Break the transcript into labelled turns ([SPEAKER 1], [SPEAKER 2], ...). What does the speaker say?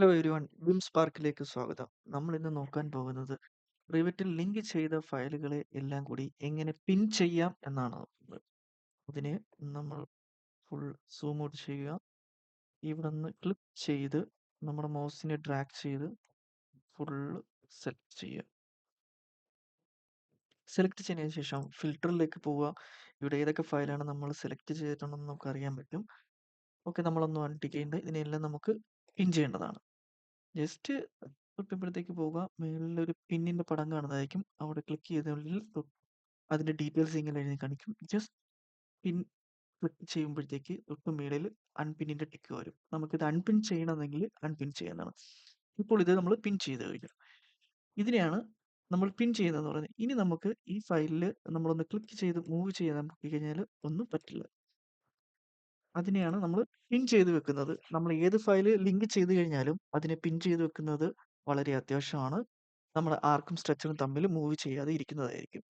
[SPEAKER 1] Hello everyone വിംസ് പാർക്കിലേക്ക് സ്വാഗതം. നമ്മൾ ഇന്ന് നോക്കാൻ പോകുന്നത് റിവറ്റിൽ ലിങ്ക് ചെയ്ത ഫയലുകളെ എല്ലാം കൂടി എങ്ങനെ പിൻ ചെയ്യാം എന്നാണ് നോക്കുന്നത്. അതിന് നമ്മൾ ഫുൾ സൂം ഔട്ട് ചെയ്യുക. ഇവിടെ നിന്ന് ക്ലിക്ക് ചെയ്ത് നമ്മുടെ മൗസിനെ ഡ്രാഗ് ചെയ്ത് ഫുൾ സെലക്ട് ചെയ്യുക. സെലക്ട് ചെയ്തതിന് ശേഷം ഫിൽറ്ററിലേക്ക് പോവുക. ഇവിടെ ഏതൊക്കെ ഫയലാണ് നമ്മൾ സെലക്ട് ചെയ്തിട്ടുണ്ടെന്ന് നമുക്ക് അറിയാൻ പറ്റും. ഓക്കെ നമ്മളൊന്ന് അൺടിക്ക് ചെയ്യേണ്ട ഇതിനെല്ലാം നമുക്ക് പിൻ ചെയ്യേണ്ടതാണ്. ജസ്റ്റ് തൊട്ടിപ്പുറത്തേക്ക് പോവുക. മേളിലൊരു പിന്നിന്റെ പടം കാണുന്നതായിരിക്കും. അവിടെ ക്ലിക്ക് ചെയ്തതിനുള്ളിൽ അതിന്റെ ഡീറ്റെയിൽസ് ഇങ്ങനെ എഴുതി കാണിക്കും. ജസ്റ്റ് പിൻ ക്ലിക്ക് ചെയ്യുമ്പോഴത്തേക്ക് തൊട്ട് മേളിൽ അൺപിന്നിന്റെ ടിക്ക് വരും. നമുക്കിത് അൺപിൻ ചെയ്യണമെങ്കിൽ അൺപിൻ ചെയ്യുന്നതാണ് ഇപ്പോൾ ഇത് നമ്മൾ പിൻ ചെയ്ത് കഴിഞ്ഞു. ഇതിനെയാണ് നമ്മൾ പിൻ ചെയ്യുന്നതെന്ന് പറയുന്നത്. ഇനി നമുക്ക് ഈ ഫയലിൽ നമ്മളൊന്ന് ക്ലിക്ക് ചെയ്ത് മൂവ് ചെയ്യാൻ നോക്കി കഴിഞ്ഞാൽ ഒന്നും പറ്റില്ല. അതിനെയാണ് നമ്മൾ പിൻ ചെയ്ത് വെക്കുന്നത്. നമ്മൾ ഏത് ഫയൽ ലിങ്ക് ചെയ്ത് കഴിഞ്ഞാലും അതിനെ പിൻ ചെയ്ത് വെക്കുന്നത് വളരെ അത്യാവശ്യമാണ്. നമ്മൾ ആർക്കും സ്ട്രക്ചറും തമ്മിൽ മൂവ് ചെയ്യാതെ ഇരിക്കുന്നതായിരിക്കും.